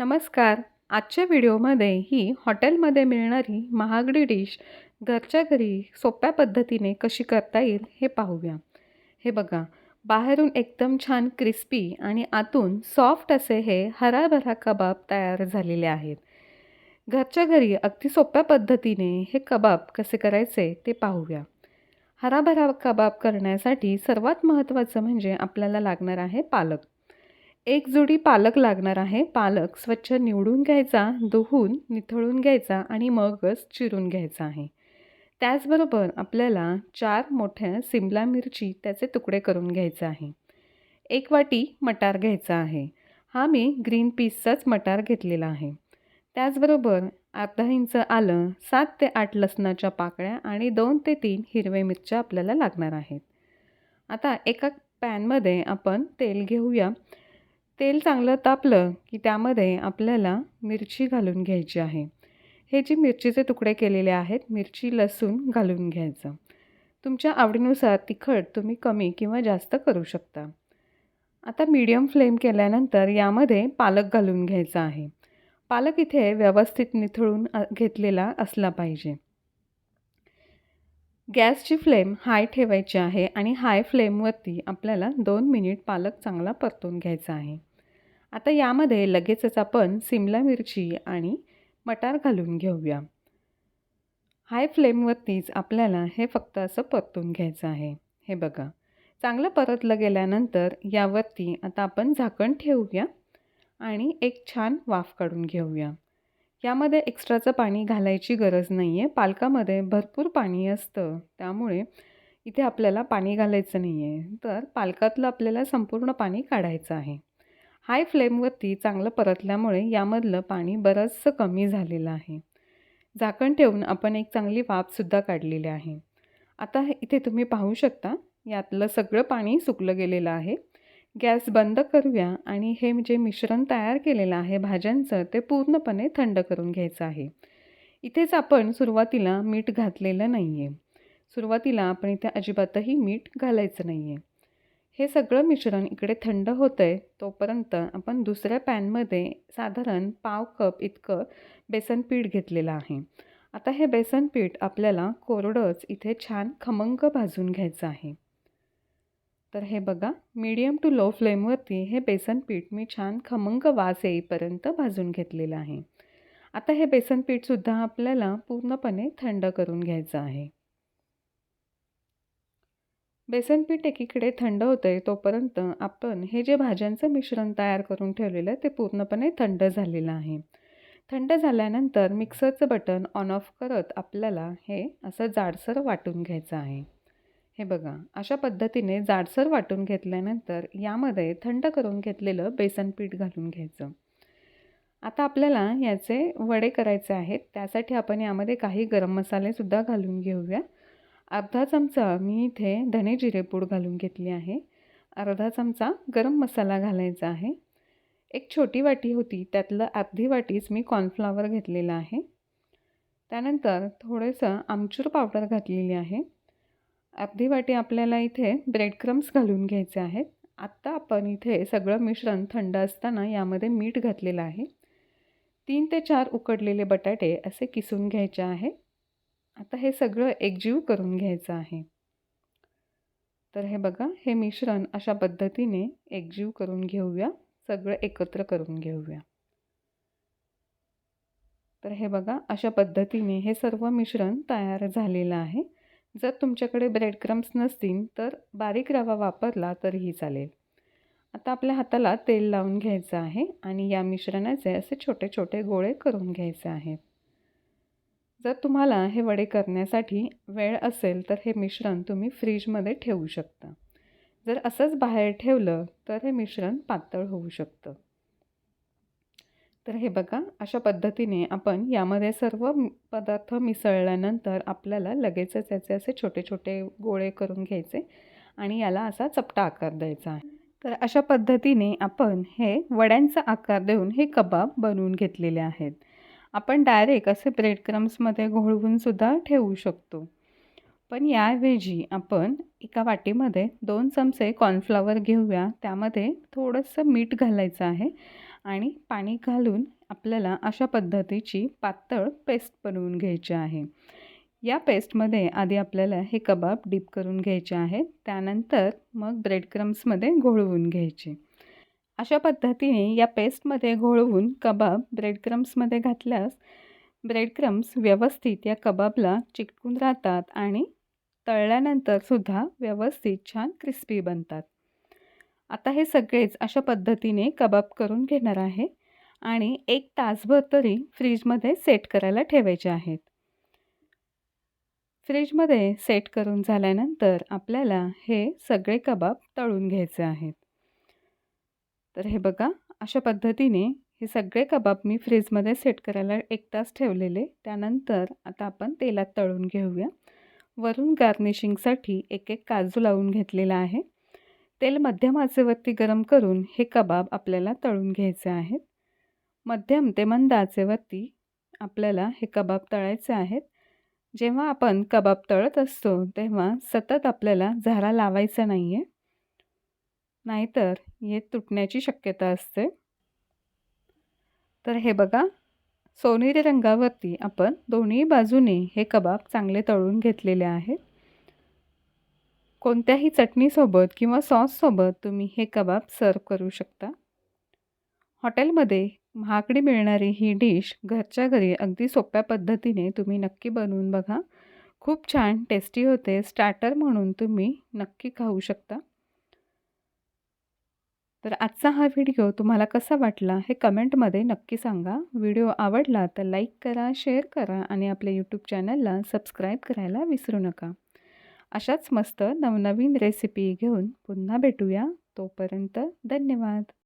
नमस्कार. आजच्या व्हिडिओमध्ये ही हॉटेलमध्ये मिळणारी महागडी डिश घरच्या घरी सोप्या पद्धतीने कशी करता येईल हे पाहूया. हे बघा बाहेरून एकदम छान क्रिस्पी आणि आतून सॉफ्ट असे हे हराभरा कबाब तयार झालेले आहेत. घरच्या घरी अगदी सोप्या पद्धतीने हे कबाब कसे करायचे ते पाहूया. हराभरा कबाब करण्यासाठी सर्वात महत्त्वाचं म्हणजे आपल्याला लागणार आहे पालक. एक जोडी पालक लागणार आहे. पालक स्वच्छ निवडून घ्यायचा धुवून निथळून घ्यायचा आणि मगच चिरून घ्यायचा आहे. त्याचबरोबर आपल्याला चार मोठ्या सिमला मिरची त्याचे तुकडे करून घ्यायचे आहे. एक वाटी मटार घ्यायचा आहे. हा मी ग्रीन पीसचाच मटार घेतलेला आहे. त्याचबरोबर अर्धा इंच आलं सात ते आठ लसणाच्या पाकळ्या आणि दोन ते तीन हिरवे मिरच्या आपल्याला लागणार आहेत. आता एका पॅनमध्ये आपण तेल घेऊया. तेल चांगलं तापलं की त्यामध्ये आपल्याला मिरची घालून घ्यायची आहे. हे जी मिरचीचे तुकडे केलेले आहेत मिरची लसूण घालून घ्यायचं. तुमच्या आवडीनुसार तिखट तुम्ही कमी किंवा जास्त करू शकता. आता मीडियम फ्लेम केल्यानंतर यामध्ये पालक घालून घ्यायचा आहे. पालक इथे व्यवस्थित निथळून घेतलेला असला पाहिजे. गॅसची फ्लेम हाय ठेवायची आहे आणि हाय फ्लेमवरती आपल्याला दोन मिनिट पालक चांगला परतून घ्यायचा आहे. आता यामध्ये लगेचच आपण सिमला मिरची आणि मटार घालून घेऊया. हाय फ्लेमवरतीच आपल्याला हे फक्त असं परतून घ्यायचं आहे. हे बघा. चांगलं परतलं गेल्यानंतर यावरती आता आपण झाकण ठेवूया आणि एक छान वाफ काढून घेऊया. यामध्ये एक्स्ट्राचं पाणी घालायची गरज नाही आहे पालकामध्ये भरपूर पाणी असतं. त्यामुळे इथे आपल्याला पाणी घालायचं नाही आहे तर पालकातलं आपल्याला संपूर्ण पाणी काढायचं आहे. हाय फ्लेमवरती चांगलं परतल्यामुळे यामधलं पाणी बरंचसं कमी झालेलं आहे. झाकण ठेवून आपण एक चांगली वाफसुद्धा काढलेली आहे. आता इथे तुम्ही पाहू शकता यातलं सगळं पाणी सुकलं गेलेलं आहे. गॅस बंद करूया आणि हे जे मिश्रण तयार केलेलं आहे भाज्यांचं ते पूर्णपणे थंड करून घ्यायचं आहे. इथेच आपण सुरुवातीला मीठ घातलेलं नाही आहे सुरुवातीला आपण इथे अजिबातही मीठ घालायचं नाही आहे हे सगळं मिश्रण इकडे थंड होतं आहे तोपर्यंत आपण दुसऱ्या पॅनमध्ये साधारण पाव कप इतकं बेसन पीठ घेतलेलं आहे. आता हे बेसन पीठ आपल्याला कोरडंच इथे छान खमंग भाजून घ्यायचं आहे. तर हे बघा मीडियम टू लो फ्लेमवरती हे बेसन पीठ मी छान खमंग वास येईपर्यंत भाजून घेतलेलं आहे. आता हे बेसन पीठसुद्धा आपल्याला पूर्णपणे थंड करून घ्यायचं आहे. बेसन पीठ एकीकडे थंड होतं तोपर्यंत आपण हे जे भाज्यांचं मिश्रण तयार करून ठेवलेलं आहे ते पूर्णपणे थंड झालेलं आहे. थंड झाल्यानंतर मिक्सरचं बटन ऑन ऑफ करत आपल्याला हे असं जाडसर वाटून घ्यायचं आहे. हे बघा अशा पद्धतीने जाडसर वाटून घेतल्यानंतर यामध्ये थंड करून घेतलेलं बेसन पीठ घालून घ्यायचं. आता आपल्याला याचे वडे करायचे आहेत त्यासाठी आपण यामध्ये काही गरम मसालेसुद्धा घालून घेऊया. अर्धा चमचा मी इथे धने जिरेपूड घालून घेतली आहे. अर्धा चमचा गरम मसाला घालायचा आहे. एक छोटी वाटी होती त्यातलं अर्धी वाटीच मी कॉर्नफ्लावर घेतलेलं आहे. त्यानंतर थोडंसं आमचूर पावडर घातलेली आहे. अर्धी वाटी आपल्याला इथे ब्रेड क्रम्स घालून घ्यायचे आहेत. आत्ता आपण इथे सगळं मिश्रण थंड असताना यामध्ये मीठ घातलेलं आहे. तीन ते चार उकडलेले बटाटे असे किसून घ्यायचे आहे. आता हे सगळं एकजीव करून घ्यायचं आहे. तर हे बघा हे मिश्रण अशा पद्धतीने एकजीव करून घेऊया. सगळं एकत्र करून घेऊया. तर हे बघा अशा पद्धतीने हे सर्व मिश्रण तयार झालेलं आहे. जर तुमच्याकडे ब्रेड क्रम्स नसतील तर बारीक रवा वापरला तरीही चालेल. आता आपल्या हाताला तेल लावून घ्यायचं आहे आणि या मिश्रणाचे असे छोटे छोटे गोळे करून घ्यायचे आहेत. जर तुम्हाला हे वडे करण्यासाठी वेळ असेल तर हे मिश्रण तुम्ही फ्रीजमध्ये ठेवू शकता. जर असंच बाहेर ठेवलं तर हे मिश्रण पातळ होऊ शकतं. तर हे बघा अशा पद्धतीने आपण यामध्ये सर्व पदार्थ मिसळल्यानंतर आपल्याला लगेचच याचे असे छोटे छोटे गोळे करून घ्यायचे आणि याला असा चपटा आकार द्यायचा. आहे तर अशा पद्धतीने आपण हे वड्यांचा आकार देऊन हे कबाब बनवून घेतलेले आहेत. आपण डायरेक्ट असे ब्रेड क्रम्समध्ये घोळवूनसुद्धा ठेवू शकतो. पण याऐवजी आपण एका वाटीमध्ये दोन चमचे कॉर्नफ्लॉवर घेऊया. त्यामध्ये थोडंसं मीठ घालायचं आहे आणि पाणी घालून आपल्याला अशा पद्धतीची पातळ पेस्ट बनवून घ्यायची आहे. या पेस्टमध्ये आधी आपल्याला हे कबाब डीप करून घ्यायचे आहेत. त्यानंतर मग ब्रेड क्रम्समध्ये घोळवून घ्यायचे. अशा पद्धतीने या पेस्टमध्ये घोळवून कबाब ब्रेड क्रम्समध्ये घातल्यास ब्रेड क्रम्स व्यवस्थित या कबाबला चिकटून राहतात आणि तळल्यानंतरसुद्धा व्यवस्थित छान क्रिस्पी बनतात. आता हे सगळेच अशा पद्धतीने कबाब करून घेणार आहे आणि एक तासभर तरी फ्रीजमध्ये सेट करायला ठेवायचे आहेत. फ्रीजमध्ये सेट करून झाल्यानंतर आपल्याला हे सगळे कबाब तळून घ्यायचे आहेत. तर हे बघा अशा पद्धतीने हे सगळे कबाब मी फ्रीजमध्ये सेट करायला एक तास ठेवलेले. त्यानंतर आता आपण तेलात तळून घेऊया. वरून गार्निशिंगसाठी एक एक काजू लावून घेतलेला आहे. तेल मध्यम आचेवरती गरम करून हे कबाब आपल्याला तळून घ्यायचे आहेत. मध्यम ते मंद आचेवरती आपल्याला हे कबाब तळायचे आहेत. जेव्हा आपण कबाब तळत असतो तेव्हा सतत आपल्याला झारा लावायचा नाही आहे नाहीतर हे तुटण्याची शक्यता असते. तर हे बघा सोनेरी रंगावरती आपण दोन्ही बाजूने हे कबाब चांगले तळून घेतलेले आहेत. कोणत्याही चटणीसोबत किंवा सॉससोबत तुम्ही हे कबाब सर्व करू शकता. हॉटेलमध्ये महागडी मिळणारी ही डिश घरच्या घरी अगदी सोप्या पद्धतीने तुम्ही नक्की बनवून बघा. खूप छान टेस्टी होते स्टार्टर म्हणून तुम्ही नक्की खाऊ शकता. तर आजचा हा व्हिडिओ तुम्हाला कसा वाटला हे कमेंटमध्ये नक्की सांगा. व्हिडिओ आवडला तर लाईक करा शेअर करा आणि आपल्या यूट्यूब चॅनलला सबस्क्राईब करायला विसरू नका. अशाच मस्त नवनवीन रेसिपी घेऊन पुन्हा भेटूया. तोपर्यंत धन्यवाद.